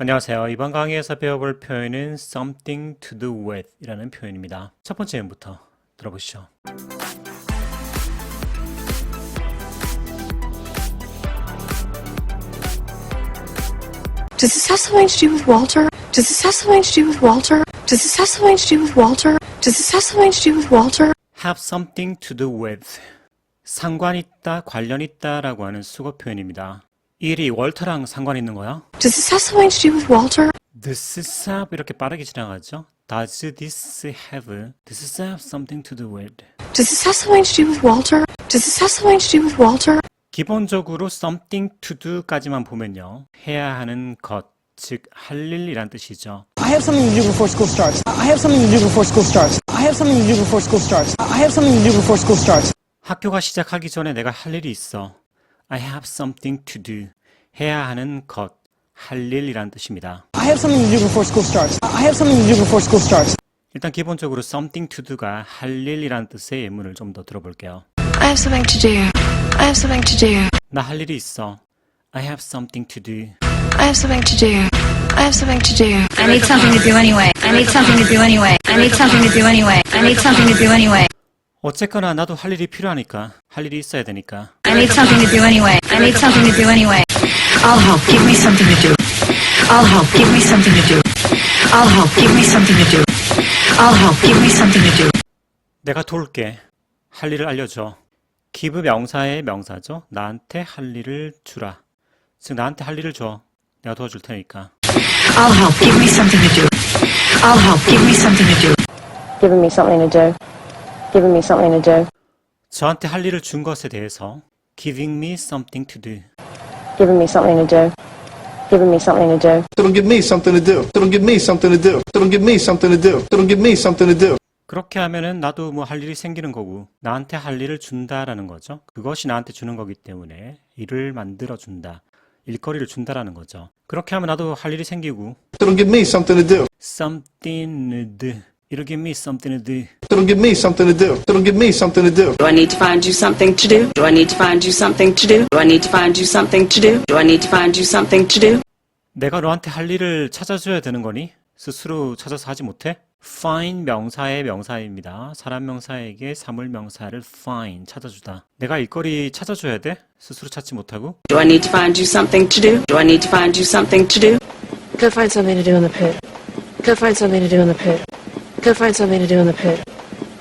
안녕하세요. 이번 강의에서 배워볼 표현은 something to do with 이라는 표현입니다. 첫 번째 예문부터 들어보시죠. Does this have something to do with Walter? Does this have something to do with Walter? Does this have something to do with Walter? Does this have something to do with Walter? have something to do with 상관 있다, 관련 있다라고 하는 수거 표현입니다. 이 일이 월터랑 상관 있는 거야? Does this have something to do with Walter? Does this have 이렇게 빠르게 지나가죠? Does this have Does this have something to do with Does this have something to do with Walter? Does this have something to do with Walter? 기본적으로 something to do까지만 보면요. 해야 하는 것, 즉 할 일이란 뜻이죠. I have something to do before school starts. I have something to do before school starts. I have something to do before school starts. I have something to do before school starts. 학교가 시작하기 전에 내가 할 일이 있어. I have something to do. 해야 하는 것, 할 일이란 뜻입니다. I have something to do before school starts. I have something to do before school starts. 일단 기본적으로 something to do가 할 일이란 뜻의 예문을 좀 더 들어볼게요. I have something to do. I have something to do. 나 할 일이 있어. I have something to do. I have something to do. I have something to do. I need something to do anyway. I need something to do anyway. I need something to do anyway. I need something to do anyway. 어쨌거나 나도 할 일이 필요하니까 할 일이 있어야 되니까 I need something to do anyway. I need something to do anyway. I'll help. Give me something to do. I'll help. Give me something to do. I'll help. Give me something to do. I'll help. Give me something to do. 내가 도울게. 할 일을 알려줘. give 명사의 명사죠. 나한테 할 일을 주라. 즉 나한테 할 일을 줘. 내가 도와줄 테니까. I'll help. Give me something to do. I'll help. Give me something to do. giving me something to do. Giving me something to do. 저한테 할 일을 준 것에 대해서 giving me something to do. Giving me something to do. Giving me something to do. It'll give me something to do. It'll give me something to do. It'll give me something to do. It'll give me something to do. 그렇게 하면은 나도 뭐 할 일이 생기는 거고 나한테 할 일을 준다라는 거죠. 그것이 나한테 주는 거기 때문에 일을 만들어 준다. 일거리를 준다라는 거죠. 그렇게 하면 나도 할 일이 생기고 It'll give me something to do. something to do. It'll give me something to do. It'll give me something to do. It'll give me something to do. Do I need to find you something to do? Do I need to find you something to do? Do I need to find you something to do? Do I need to find you something to do? 내가 너한테 할 일을 찾아줘야 되는 거니? 스스로 찾아서 하지 못해? find 명사의 명사입니다. 사람 명사에게 사물 명사를 find 찾아주다. 내가 일거리 찾아줘야 돼? 스스로 찾지 못하고? Do I need to find you something to do? Do I need to find you something to do? Go find something to do in the pit. Go find something to do in the pit. Go find something to do in the pit.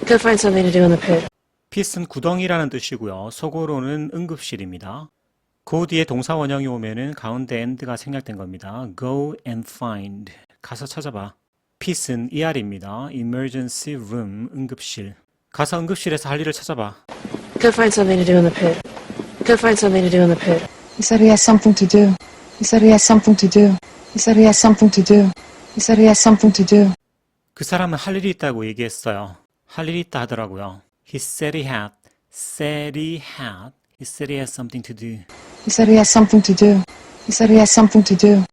Go find something to do in the pit. 핏은 구덩이라는 뜻이고요. 속어로는 응급실입니다. 그 뒤에 동사 원형이 오면은 가운데 and가 생략된 겁니다. Go and find. 가서 찾아봐. 핏은 ER입니다. Emergency room, 응급실. 가서 응급실에서 할 일을 찾아봐. Go find something to do in the pit. Go find something to do in the pit. He said he has something to do. He said he has something to do. He said he has something to do. He said he has something to do. 그 사람은 할 일이 있다고 얘기했어요. 할 일이 있다 하더라고요. He said he had. said he had. He said he had something to do. He said he has something to do. He said he has something to do.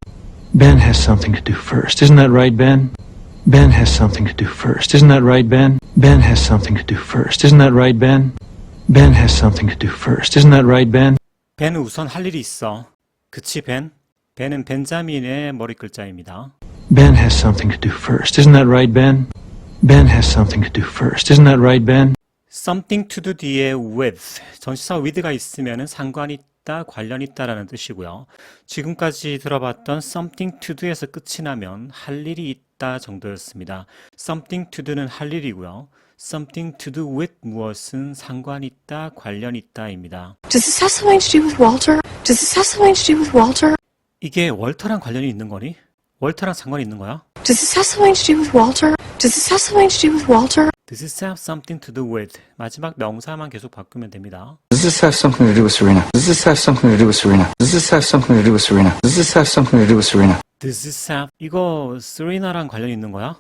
Ben has something to do first. Isn't that right, Ben? Ben has something to do first. Isn't that right, Ben? Ben has something to do first. Isn't that right, Ben? Ben has something to do first. Isn't that right, Ben? 벤은 우선 할 일이 있어. 그치, 벤? 벤은 벤자민의 머리 글자입니다. Ben has something to do first. Isn't that right, Ben? Ben has something to do first. Isn't that right, Ben? something to do 뒤에 with, 전치사 with가 있으면 상관 있다, 관련 있다라는 뜻이고요. 지금까지 들어봤던 something to do에서 끝이 나면 할 일이 있다 정도였습니다. something to do는 할 일이고요. something to do with 무엇은 상관 있다, 관련 있다입니다. Does this have something to do with Walter? Does this have something to do with Walter? 이게 월터랑 관련이 있는 거니? 월터랑 상관이 있는 거야? Does this have something to do with Walter? Does this have something to do with Walter? Does this have something to do with? 마지막 명사만 계속 바꾸면 됩니다. Does this have something to do with Serena? Does this have something to do with Serena? Does this have something to do with Serena? Does this have something to do with Serena? Does this have 이거 스리나랑 관련이 있는 거야?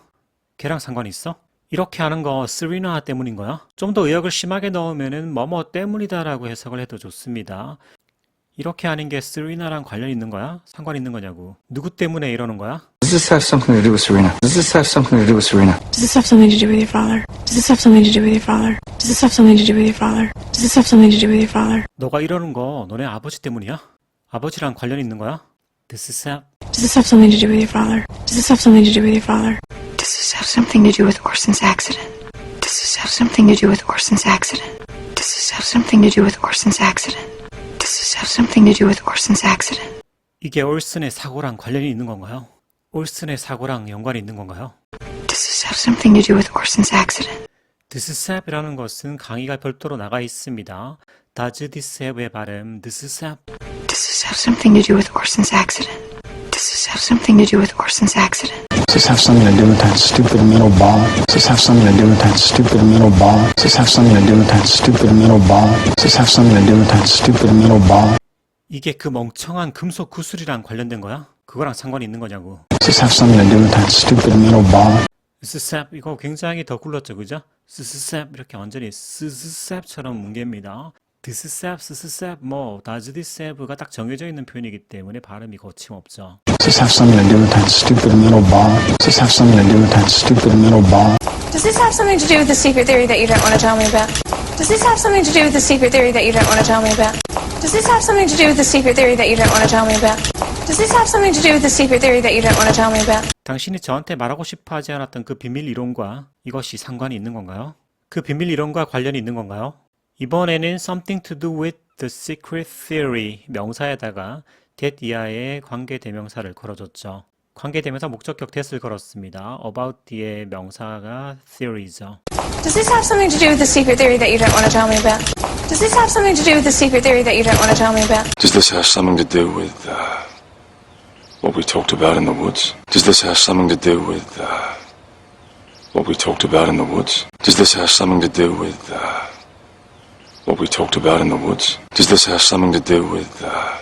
걔랑 상관이 있어? 이렇게 하는 거 스리나 때문인 거야? 좀 더 의역을 심하게 넣으면은 뭐뭐 때문이다라고 해석을 해도 좋습니다. 이렇게 하는 게 스리나랑 관련 있는 거야? 상관 있는 거냐고. 누구 때문에 이러는 거야? Does this have something to do with Serena? Does this have something to do with Serena? Does this have something to do with your father? Does this have something to do with your father? Does this have something to do with your father? Does this have something to do with your father? 너가 이러는 거 너네 아버지 때문이야? 아버지랑 관련 있는 거야? Does this have Does this have something to do with your father? Does this have something to do with your father? Does this have something to do with Orson's accident? Does this have something to do with Orson's accident? Does this have something to do with Orson's accident? Does this have something to do with Orson's accident? 이게 올슨의 사고랑 관련이 있는 건가요? 올슨의 사고랑 연관이 있는 건가요? Does this have something to do with Orson's accident? This sap이라는 것은 강의가 별도로 나가 있습니다. Does this have의 발음 this sap Does this have something to do with Orson's accident? Does this have something to do with Orson's accident? Does this have something to do with that stupid metal ball? Does this have something to do with that stupid metal ball? Does this have something to do with that stupid metal ball? Does this have something to do with that stupid metal ball? 이게 그 멍청한 금속 구슬이랑 관련된 거야? 그거랑 상관이 있는 거냐고. Does this have something to do with that stupid metal ball? 스삽 이거 굉장히 더 굴렀죠 그죠? 스스삽 이렇게 완전히 스스삽처럼 뭉개입니다. 드스삽 스스삽 뭐 다즈디셉가 딱 정해져 있는 표현이기 때문에 발음이 거침없죠. Does this have something to do with that stupid metal ball? Does this have something to do with that stupid metal ball? Does this have something to do with the secret theory that you don't want to tell me about? Does this have something to do with the secret theory that you don't want to tell me about? Does this have something to do with the secret theory that you don't want to tell me about? Does this have something to do with the secret theory that you don't want to tell me about? 당신이 저한테 말하고 싶어 하지 않았던 그 비밀 이론과 이것이 상관이 있는 건가요? 그 비밀 이론과 관련이 있는 건가요? 이번에는 something to do with the secret theory 명사에다가 that 이하의 관계 대명사를 걸어줬죠. 관계 대명사 목적격 that을 걸었습니다. about 뒤에 명사가 theory죠. Does this have something to do with the secret theory that you don't want to tell me about? Does this have something to do with the secret theory that you don't want to tell me about? Does this have something to do with uh, what we talked about in the woods? Does this have something to do with uh, what we talked about in the woods? Does this have something to do with uh, what we talked about in the woods? Does this have something to do with uh,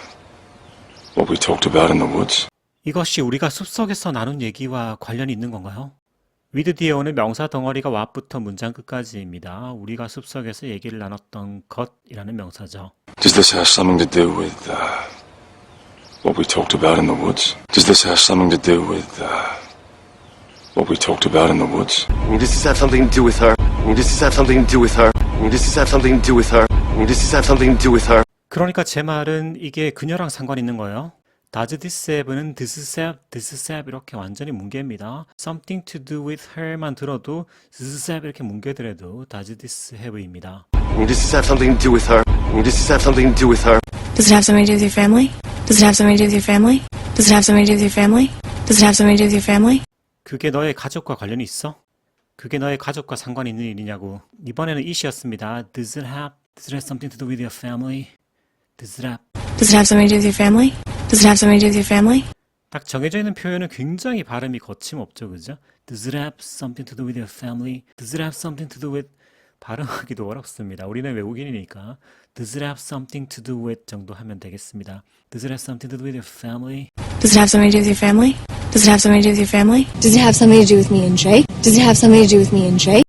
what we talked about in the woods? 이것이 우리가 숲속에서 나눈 얘기와 관련이 있는 건가요? with 뒤에 오는 명사 덩어리가 what부터 문장 끝까지입니다. 우리가 숲속에서 얘기를 나눴던 것이라는 명사죠. Does this have something to do with uh, what we talked about in the woods? Does this have something to do with uh, what we talked about in the woods? Does this have something to do with her? Does this have something to do with her? Does this have something to do with her? Does this have something to do with her? 그러니까 제 말은 이게 그녀랑 상관 있는 거예요. Does this have는 this have, this have 이렇게 완전히 뭉개입니다. Something to do with her만 들어도 this have 이렇게 뭉개더라도 does this have입니다. Does this have something to do with her? Does this have something to do with her? Does it have something to do with your family? Does it have something to do with your family? Does it have something to do with your family? Does it have something to do with your family? 그게 너의 가족과 관련이 있어? 그게 너의 가족과 상관 있는 일이냐고. 이번에는 it이었습니다. Does it have, does it have something to do with your family? Does it have? Does it have something to do with your family? Does it have something to do with your family? 딱 정해져 있는 표현은 굉장히 발음이 거침없죠, 그죠? Does it have something to do with your family? Does it have something to do with 발음하기도 어렵습니다. 우리는 외국인이니까 Does it have something to do with 정도 하면 되겠습니다. Does it have something to do with your family? Does it have something to do with your family? Does it have something to do with your family? Does it have something to do with me and Jake? Does it have something to do with me and Jake?